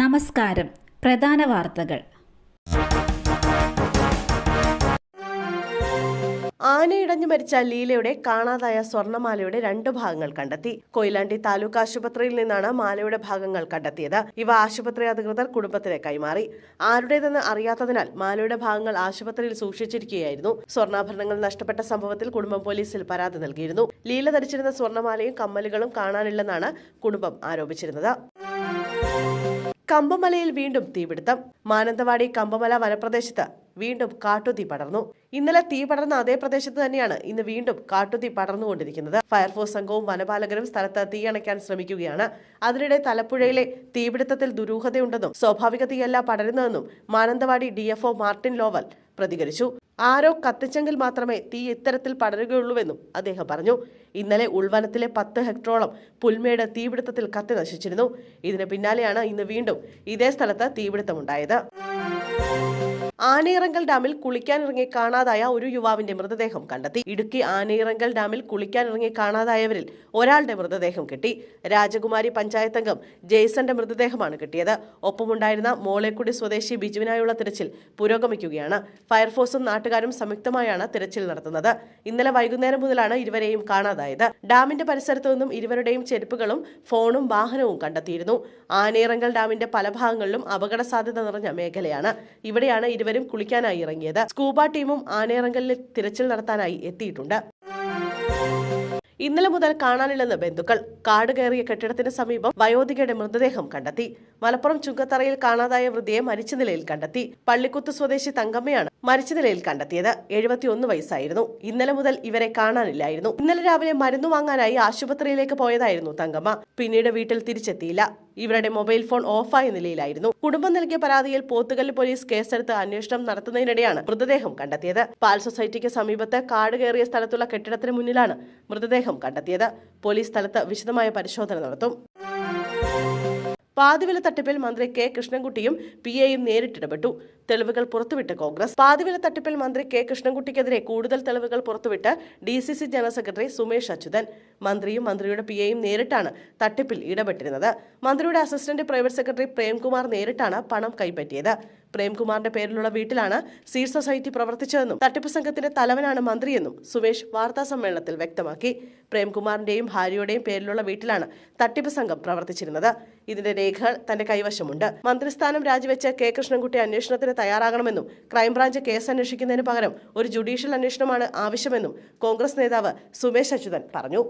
നമസ്കാരം. പ്രധാന വാർത്തകൾ. ആനയിടഞ്ഞു മരിച്ച ലീലയുടെ കാണാതായ സ്വർണമാലയുടെ രണ്ട് ഭാഗങ്ങൾ കണ്ടെത്തി. കൊയിലാണ്ടി താലൂക്ക് ആശുപത്രിയിൽ നിന്നാണ് മാലയുടെ ഭാഗങ്ങൾ കണ്ടെത്തിയത്. ഇവ ആശുപത്രി അധികൃതർ കുടുംബത്തിന് കൈമാറി. ആരുടേതെന്ന് അറിയാത്തതിനാൽ മാലയുടെ ഭാഗങ്ങൾ ആശുപത്രിയിൽ സൂക്ഷിച്ചിരിക്കുകയായിരുന്നു. സ്വർണാഭരണങ്ങൾ നഷ്ടപ്പെട്ട സംഭവത്തിൽ കുടുംബം പോലീസിൽ പരാതി നൽകിയിരുന്നു. ലീല ധരിച്ചിരുന്ന സ്വർണമാലയും കമ്മലുകളും കാണാനില്ലെന്നാണ് കുടുംബം ആരോപിച്ചിരുന്നത്. കമ്പമലയിൽ വീണ്ടും തീപിടുത്തം. മാനന്തവാടി കമ്പമല വനപ്രദേശത്ത് വീണ്ടും കാട്ടുതീ പടർന്നു. ഇന്നലെ തീ പടർന്ന അതേ പ്രദേശത്ത് തന്നെയാണ് ഇന്ന് വീണ്ടും കാട്ടുതീ പടർന്നുകൊണ്ടിരിക്കുന്നത്. ഫയർഫോഴ്സ് സംഘവും വനപാലകരും സ്ഥലത്ത് തീയണയ്ക്കാൻ ശ്രമിക്കുകയാണ്. അതിനിടെ തലപ്പുഴയിലെ തീപിടുത്തത്തിൽ ദുരൂഹതയുണ്ടെന്നും സ്വാഭാവിക തീയല്ല പടരുന്നതെന്നും മാനന്തവാടി ഡിഎഫ്ഒ മാർട്ടിൻ ലോവൽ പ്രതികരിച്ചു. ആരോ കത്തിച്ചെങ്കിൽ മാത്രമേ തീ ഇത്തരത്തിൽ പടരുകയുള്ളൂവെന്നും അദ്ദേഹം പറഞ്ഞു. ഇന്നലെ ഉൾവനത്തിലെ പത്ത് ഹെക്ടറോളം പുൽമേട് തീപിടുത്തത്തിൽ കത്തി നശിച്ചിരുന്നു. ഇതിന് പിന്നാലെയാണ് ഇന്ന് വീണ്ടും ഇതേ സ്ഥലത്ത് തീപിടുത്തമുണ്ടായത്. ആനയിറങ്കൽ ഡാമിൽ കുളിക്കാനിറങ്ങി കാണാതായ ഒരു യുവാവിന്റെ മൃതദേഹം കണ്ടെത്തി. ഇടുക്കി ആനയിറങ്കൽ ഡാമിൽ കുളിക്കാനിറങ്ങി കാണാതായവരിൽ ഒരാളുടെ മൃതദേഹം കിട്ടി. രാജകുമാരി പഞ്ചായത്ത് അംഗം ജെയ്സന്റെ മൃതദേഹമാണ് കിട്ടിയത്. ഒപ്പമുണ്ടായിരുന്ന മോളേക്കുടി സ്വദേശി ബിജുവിനായുള്ള തിരച്ചിൽ പുരോഗമിക്കുകയാണ്. ഫയർഫോഴ്സും നാട്ടുകാരും സംയുക്തമായാണ് തിരച്ചിൽ നടത്തുന്നത്. ഇന്നലെ വൈകുന്നേരം മുതലാണ് ഇരുവരെയും കാണാതായത്. ഡാമിന്റെ പരിസരത്തു നിന്നും ഇരുവരുടെയും ചെരുപ്പുകളും ഫോണും വാഹനവും കണ്ടെത്തിയിരുന്നു. ആനയിറങ്കൽ ഡാമിന്റെ പല ഭാഗങ്ങളിലും അപകട സാധ്യത നിറഞ്ഞ മേഖലയാണ്. ഇവിടെയാണ് ഇരുവരും കുളിക്കാനായി ഇറങ്ങിയത്. സ്കൂബ ടീമും ആനയിറങ്കലിൽ തിരച്ചിൽ നടത്താനായി എത്തിയിട്ടുണ്ട്. ഇന്നലെ മുതൽ കാണാനില്ലെന്ന് ബന്ധുക്കൾ. കാട് കയറിയ കെട്ടിടത്തിന് സമീപം വയോധികയുടെ മൃതദേഹം കണ്ടെത്തി. മലപ്പുറം ചുങ്കത്തറയിൽ കാണാതായ വൃദ്ധയെ മരിച്ച നിലയിൽ കണ്ടെത്തി. പള്ളിക്കുത്ത് സ്വദേശി തങ്കമ്മയാണ് മരിച്ച നിലയിൽ കണ്ടെത്തിയത്. എഴുപത്തിയൊന്ന് വയസ്സായിരുന്നു. ഇന്നലെ മുതൽ ഇവരെ കാണാനില്ലായിരുന്നു. ഇന്നലെ രാവിലെ മരുന്ന് വാങ്ങാനായി ആശുപത്രിയിലേക്ക് പോയതായിരുന്നു തങ്കമ്മ. പിന്നീട് വീട്ടിൽ തിരിച്ചെത്തിയില്ല. ഇവരുടെ മൊബൈൽ ഫോൺ ഓഫായ നിലയിലായിരുന്നു. കുടുംബം നൽകിയ പരാതിയിൽ പോത്തുകല്ല് പോലീസ് കേസെടുത്ത് അന്വേഷണം നടത്തുന്നതിനിടെയാണ് മൃതദേഹം കണ്ടെത്തിയത്. പാൽ സൊസൈറ്റിക്ക് സമീപത്ത് കാട് കയറിയ സ്ഥലത്തുള്ള കെട്ടിടത്തിന് മുന്നിലാണ് മൃതദേഹം കണ്ടെത്തിയത്. പോലീസ് സ്ഥലത്ത് വിശദമായ പരിശോധന നടത്തും. പാതിവില തട്ടിപ്പിൽ മന്ത്രി കെ കൃഷ്ണൻകുട്ടിയും പി എയും നേരിട്ടിടപെട്ടു. തെളിവുകൾ പുറത്തുവിട്ട് കോൺഗ്രസ്. പാതിവില തട്ടിപ്പിൽ മന്ത്രി കെ കൃഷ്ണൻകുട്ടിക്കെതിരെ കൂടുതൽ തെളിവുകൾ പുറത്തുവിട്ട് D C C general secretary Sumesh Achuthan. മന്ത്രിയും മന്ത്രിയുടെ പി എയും നേരിട്ടാണ് തട്ടിപ്പിൽ ഇടപെട്ടിരുന്നത്. മന്ത്രിയുടെ അസിസ്റ്റന്റ് പ്രൈവറ്റ് സെക്രട്ടറി പ്രേംകുമാർ നേരിട്ടാണ് പണം കൈപ്പറ്റിയത്. പ്രേംകുമാറിന്റെ പേരിലുള്ള വീട്ടിലാണ് സീഡ് സൊസൈറ്റി പ്രവർത്തിച്ചതെന്നും തട്ടിപ്പ് സംഘത്തിന്റെ തലവനാണ് മന്ത്രിയെന്നും സുമേഷ് വാർത്താ സമ്മേളനത്തിൽ വ്യക്തമാക്കി. പ്രേംകുമാറിന്റെയും ഭാര്യയുടെയും പേരിലുള്ള വീട്ടിലാണ് തട്ടിപ്പ് സംഘം പ്രവർത്തിച്ചിരുന്നത്. ഇതിന്റെ രേഖകൾ തന്റെ കൈവശമുണ്ട്. മന്ത്രിസ്ഥാനം രാജിവെച്ച് കെ കൃഷ്ണൻകുട്ടി അന്വേഷണത്തിന് തയ്യാറാകണമെന്നും ക്രൈംബ്രാഞ്ച് കേസ് അന്വേഷിക്കുന്നതിന് പകരം ഒരു ജുഡീഷ്യൽ അന്വേഷണമാണ് ആവശ്യമെന്നും കോൺഗ്രസ് നേതാവ് സുമേഷ് അച്യുതൻ പറഞ്ഞു.